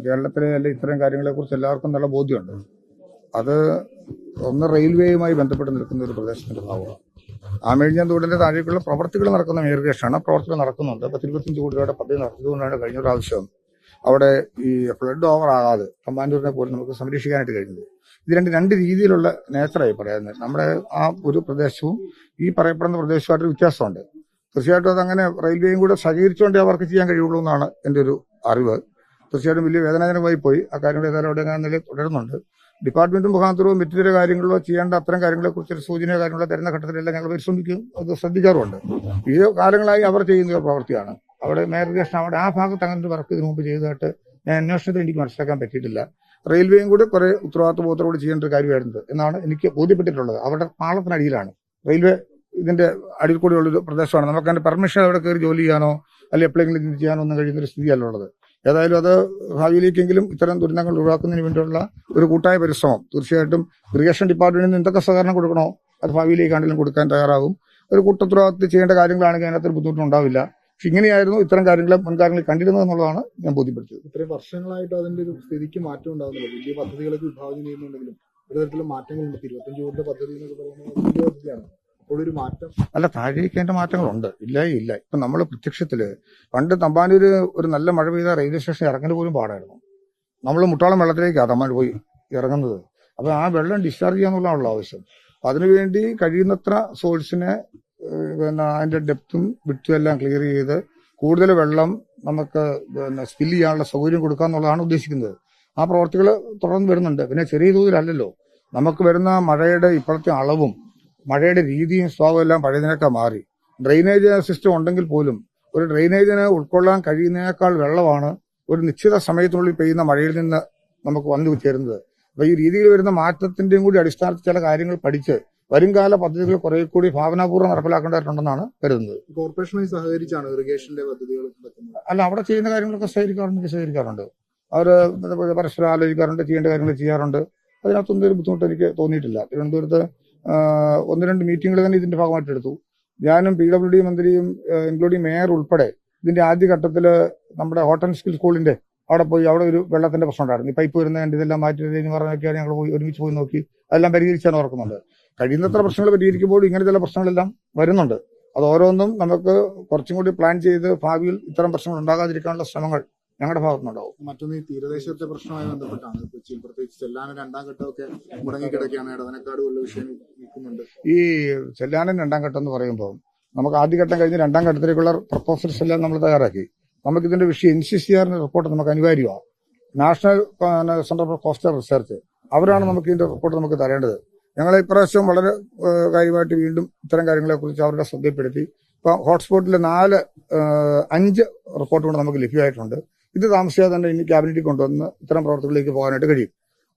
കേരളത്തിലെ ഇത്തരം കാര്യങ്ങളെക്കുറിച്ച് എല്ലാവർക്കും നല്ല ബോധ്യമുണ്ട്. അത് ഒന്ന് റെയിൽവേയുമായി ബന്ധപ്പെട്ട് നിൽക്കുന്ന ഒരു പ്രദേശത്തിന്റെ ഭാഗമാണ്. ആമേഴിഞ്ഞാൻ തോടിന്റെ താഴേക്കുള്ള പ്രവർത്തികൾ നടക്കുന്ന മേഖലയാണ് പ്രവർത്തികൾ നടക്കുന്നുണ്ട്. പത്തിരുപത്തഞ്ച് കോടി രൂപയുടെ പദ്ധതി നടത്തിയതുകൊണ്ടാണ് കഴിഞ്ഞ പ്രാവശ്യം അവിടെ ഈ ഫ്ലഡ് ഓവർ ആകാതെ തമ്പാനൂരിനെ പോലും നമുക്ക് സംരക്ഷിക്കാനായിട്ട് കഴിഞ്ഞത്. ഇത് രണ്ട് രണ്ട് രീതിയിലുള്ള നേച്ചറായി പറയുന്നത് നമ്മുടെ ആ ഒരു പ്രദേശവും ഈ പറയപ്പെടുന്ന പ്രദേശവുമായിട്ട് വ്യത്യാസമുണ്ട്. തീർച്ചയായിട്ടും അതങ്ങനെ റെയിൽവേയും കൂടെ സഹകരിച്ചുകൊണ്ടേ അവർക്ക് ചെയ്യാൻ കഴിയുള്ളൂ എന്നാണ് എന്റെ ഒരു അറിവ്. തീർച്ചയായിട്ടും വലിയ വേദനാജനകമായി പോയി. ആ കാര്യങ്ങൾ ഏതായാലും അവിടെ നിലയിൽ തുടരുന്നുണ്ട്. ഡിപ്പാർട്ട്മെന്റും മുഖാന്തരവും മറ്റു ചില കാര്യങ്ങളോ ചെയ്യേണ്ട അത്തരം കാര്യങ്ങളെ കുറിച്ച് സൂചനയോ കാര്യങ്ങളോ തരുന്ന ഘട്ടത്തിലെല്ലാം ഞങ്ങൾ പരിശ്രമിക്കും. അത് ശ്രദ്ധിക്കാറുണ്ട്. ഈ കാലങ്ങളായി അവർ ചെയ്യുന്ന ഒരു പ്രവൃത്തിയാണ്. അവിടെ മേയർഗേഷൻ അവിടെ ആ ഭാഗത്ത് അങ്ങനെ വർക്ക് ഇതിനു മുമ്പ് ചെയ്തതായിട്ട് ഞാൻ അന്വേഷണത്തിൽ എനിക്ക് മനസ്സിലാക്കാൻ പറ്റിയിട്ടില്ല. റെയിൽവേയും കൂടെ കുറെ ഉത്തരവാദിത്വബോധത്തോടെ ചെയ്യേണ്ട ഒരു കാര്യമായിരുന്നു എന്നാണ് എനിക്ക് ബോധ്യപ്പെട്ടിട്ടുള്ളത്. അവരുടെ പാളത്തിനടിയിലാണ്. റെയിൽവേ ഇതിന്റെ അടിയിൽ കൂടെയുള്ളൊരു പ്രദേശമാണ്. നമുക്ക് അതിന്റെ പെർമിഷൻ അവിടെ കയറി ജോലി ചെയ്യാനോ അല്ലെങ്കിൽ എപ്പോഴെങ്കിലും ചെയ്യാനോ ഒന്നും കഴിയുന്ന ഒരു സ്ഥിതിയല്ല ഉള്ളത്. ഏതായാലും അത് ഭാവിയിലേക്കെങ്കിലും ഇത്തരം ദുരന്തങ്ങൾ ഒഴിവാക്കുന്നതിന് വേണ്ടിയുള്ള ഒരു കൂട്ടായ പരിശ്രമം. തീർച്ചയായിട്ടും ഇറിഗേഷൻ ഡിപ്പാർട്ട്മെന്റിൽ നിന്ന് എന്തൊക്കെ സഹകരണം കൊടുക്കണോ അത് ഭാവിയിലേക്കാണെങ്കിലും കൊടുക്കാൻ തയ്യാറാകും. ഒരു കൂട്ടത്തുറവാദത്തിൽ ചെയ്യേണ്ട കാര്യങ്ങളാണെങ്കിൽ അതിനകത്ത് ബുദ്ധിമുട്ടുണ്ടാവില്ല പക്ഷെ ഇങ്ങനെയായിരുന്നു ഇത്തരം കാര്യങ്ങളെ മുൻകാര്യങ്ങളിൽ കണ്ടിരുന്നത് എന്നുള്ളതാണ് ഞാൻ ബോധ്യപ്പെടുത്തിയത്. ഇത്രയും വർഷങ്ങളായിട്ട് അതിന്റെ ഒരു സ്ഥിതിക്ക് മാറ്റം ഉണ്ടാകുന്നില്ല വലിയ പദ്ധതികളൊക്കെ വിഭാവനം ചെയ്യുന്നുണ്ടെങ്കിലും ഒരു തരത്തിലുള്ള മാറ്റങ്ങളുണ്ട്. ഇരുപത്തഞ്ച് കോടിയുടെ പദ്ധതി എന്നൊക്കെ പറയുന്നത് വലിയ പദ്ധതിയാണ് അല്ല താഴേക്ക് അതിന്റെ മാറ്റങ്ങളുണ്ട്. ഇല്ല ഇല്ല. ഇപ്പൊ നമ്മൾ പ്രത്യക്ഷത്തിൽ പണ്ട് തമ്പാനൂര് ഒരു നല്ല മഴ പെയ്ത റെയിൽവേ സ്റ്റേഷൻ ഇറങ്ങൽ പോലും പാടായിരുന്നു. നമ്മൾ മുട്ടാളം വെള്ളത്തിലേക്കാണ് തമ്പാനൂർ പോയി ഇറങ്ങുന്നത്. അപ്പൊ ആ വെള്ളം ഡിസ്ചാർജ് ചെയ്യാന്നുള്ളതാണല്ലോ ആവശ്യം. അതിനുവേണ്ടി കഴിയുന്നത്ര സോഴ്സിനെ പിന്നെ അതിന്റെ ഡെപ്തും വിട്ടും എല്ലാം ക്ലിയർ ചെയ്ത് കൂടുതൽ വെള്ളം നമുക്ക് പിന്നെ സ്പില്ല് ചെയ്യാനുള്ള സൗകര്യം കൊടുക്കുക എന്നുള്ളതാണ് ഉദ്ദേശിക്കുന്നത്. ആ പ്രവർത്തികൾ തുടർന്ന് വരുന്നുണ്ട്. പിന്നെ ചെറിയ തോതിലല്ലല്ലോ. നമുക്ക് വരുന്ന മഴയുടെ ഇപ്പോഴത്തെ അളവും മഴയുടെ രീതിയും സ്വഭാവം എല്ലാം പഴയതിനൊക്കെ മാറി. ഡ്രെയിനേജ് സിസ്റ്റം ഉണ്ടെങ്കിൽ പോലും ഒരു ഡ്രെയിനേജിന് ഉൾക്കൊള്ളാൻ കഴിയുന്നതിനേക്കാൾ വെള്ളമാണ് ഒരു നിശ്ചിത സമയത്തിനുള്ളിൽ പെയ്യുന്ന മഴയിൽ നിന്ന് നമുക്ക് വന്നു ചേരുന്നത്. അപ്പൊ ഈ രീതിയിൽ വരുന്ന മാറ്റത്തിന്റെയും കൂടി അടിസ്ഥാനത്തിൽ ചില കാര്യങ്ങൾ പഠിച്ച് വരുംകാല പദ്ധതികൾ കുറെ കൂടി ഭാവനാപൂർവം നടപ്പിലാക്കേണ്ടതായിട്ടുണ്ടെന്നാണ് കരുതുന്നത്. കോർപ്പറേഷനുമായി സഹകരിച്ചാണ് ഇറിഗേഷന്റെ പദ്ധതികൾ അല്ല അവിടെ ചെയ്യുന്ന കാര്യങ്ങളൊക്കെ സഹകരിക്കാറുണ്ട് സഹകരിക്കാറുണ്ട്. അവർ പരസ്പരം ആലോചിക്കാറുണ്ട് ചെയ്യേണ്ട കാര്യങ്ങൾ ചെയ്യാറുണ്ട്. അതിനകത്തൊന്നും ഒരു ബുദ്ധിമുട്ട് എനിക്ക് തോന്നിയിട്ടില്ല. തിരുവനന്തപുരത്ത് ഒന്ന് രണ്ട് മീറ്റിംഗുകൾ തന്നെ ഇതിന്റെ ഭാഗമായിട്ട് എടുത്തു. ഞാനും പി ഡബ്ല്യു ഡി മന്ത്രിയും ഇൻക്ലൂഡിംഗ് മേയർ ഉൾപ്പെടെ ഇതിന്റെ ആദ്യ ഘട്ടത്തിൽ നമ്മുടെ ഹോട്ടൽ സ്കിൽ സ്കൂളിന്റെ അവിടെ പോയി അവിടെ ഒരു വെള്ളത്തിന്റെ പ്രശ്നം ഉണ്ടായിരുന്നു. ഈ പൈപ്പ് വരുന്ന കണ്ട് ഇതെല്ലാം മാറ്റി എന്ന് പറഞ്ഞൊക്കെയാണ് ഞങ്ങൾ പോയി ഒരുമിച്ച് പോയി നോക്കി. അതെല്ലാം പരിഹരിച്ചാണ് ഓർക്കുന്നുണ്ട്. കഴിയുന്നത്ര പ്രശ്നങ്ങൾ പരിഹരിക്കുമ്പോൾ ഇങ്ങനെ ചില പ്രശ്നങ്ങളെല്ലാം വരുന്നുണ്ട്. അത് ഓരോന്നും നമുക്ക് കുറച്ചും കൂടി പ്ലാൻ ചെയ്ത് ഭാവിയിൽ ഇത്തരം പ്രശ്നങ്ങൾ ഉണ്ടാകാതിരിക്കാനുള്ള ശ്രമങ്ങൾ ഞങ്ങളുടെ ഭാഗത്തുനിന്നുണ്ടാവും. മറ്റൊന്ന് ഈ തീരദേശത്തെ പ്രശ്നവുമായി ബന്ധപ്പെട്ടാണ്. കൊച്ചിയിൽ പ്രത്യേകിച്ച് ചെല്ലാനൻ രണ്ടാം ഘട്ടമൊക്കെ മുടങ്ങിക്കിടക്കുകയാണ് ഇടവനക്കാട് ഉള്ള വിഷയം നിൽക്കുന്നുണ്ട്. ഈ ചെല്ലാനൻ രണ്ടാം ഘട്ടം എന്ന് പറയുമ്പോൾ നമുക്ക് ആദ്യഘട്ടം കഴിഞ്ഞ് രണ്ടാം ഘട്ടത്തിലേക്കുള്ള പ്രപ്പോസൽസ് എല്ലാം നമ്മൾ തയ്യാറാക്കി. നമുക്ക് ഇതിന്റെ വിഷയം എൻ സി സി ആറിന്റെ റിപ്പോർട്ട് നമുക്ക് അനിവാര്യമാണ് national centre for coastal research അവരാണ് നമുക്ക് ഇതിന്റെ റിപ്പോർട്ട് നമുക്ക് തരേണ്ടത്. ഞങ്ങൾ ഇപ്രാവശ്യം വളരെ കാര്യമായിട്ട് വീണ്ടും ഇത്തരം കാര്യങ്ങളെ കുറിച്ച് അവരുടെ ശ്രദ്ധപ്പെടുത്തി ഇപ്പൊ ഹോട്ട്സ്പോട്ടിൽ നാല് അഞ്ച് റിപ്പോർട്ട് കൊണ്ട് നമുക്ക് ലഭ്യമായിട്ടുണ്ട്. ഇത് താമസിയാതെ തന്നെ ഇനി ക്യാബിനറ്റിൽ കൊണ്ടുവന്ന് ഇത്തരം പ്രവർത്തനങ്ങളിലേക്ക് പോകാനായിട്ട് കഴിയും.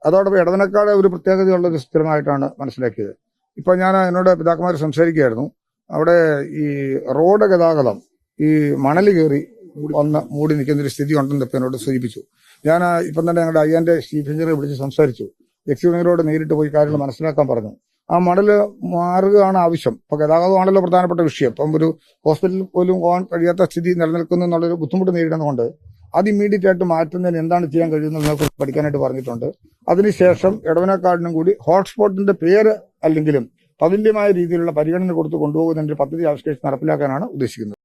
അതോടൊപ്പം ഇടവനക്കാട് ഒരു പ്രത്യേകതയുള്ള ഒരു സ്ഥിരമായിട്ടാണ് മനസ്സിലാക്കിയത്. ഇപ്പൊ ഞാൻ എന്നോട് പിതാക്കന്മാർ സംസാരിക്കുകയായിരുന്നു. അവിടെ ഈ റോഡ് ഗതാഗതം ഈ മണൽ കയറി വന്ന് മൂടി നിൽക്കുന്ന ഒരു സ്ഥിതി ഉണ്ടെന്ന് ഇപ്പം എന്നോട് സൂചിപ്പിച്ചു. ഞാൻ ഇപ്പം തന്നെ ഞങ്ങളുടെ അയ്യാന്റെ ചീഫ് എഞ്ചിനീയറെ വിളിച്ച് സംസാരിച്ചു. എക്സിക്യൂട്ടീവരോട് നേരിട്ട് പോയി കാര്യങ്ങൾ മനസ്സിലാക്കാൻ പറഞ്ഞു. ആ മണൽ മാറുകയാണ് ആവശ്യം. ഇപ്പൊ ഗതാഗതമാണല്ലോ പ്രധാനപ്പെട്ട വിഷയം. ഇപ്പം ഒരു ഹോസ്പിറ്റലിൽ പോലും പോകാൻ കഴിയാത്ത സ്ഥിതി നിലനിൽക്കുന്നു എന്നുള്ളൊരു ബുദ്ധിമുട്ട് നേരിടുന്നതുകൊണ്ട് അത് ഇമ്മീഡിയറ്റ് ആയിട്ട് മാറ്റുന്നതിന് എന്താണ് ചെയ്യാൻ കഴിയുന്നത് കുറിച്ച് പഠിക്കാനായിട്ട് പറഞ്ഞിട്ടുണ്ട്. അതിനുശേഷം ഇടവനക്കാടിനും കൂടി ഹോട്ട്സ്പോട്ടിന്റെ പേര് അല്ലെങ്കിലും തതുല്യമായ രീതിയിലുള്ള പരിഗണന കൊടുത്ത് കൊണ്ടുപോകുന്നതിന്റെ ഒരു പദ്ധതി ആവിഷ്കരിച്ച് നടപ്പിലാക്കാനാണ് ഉദ്ദേശിക്കുന്നത്.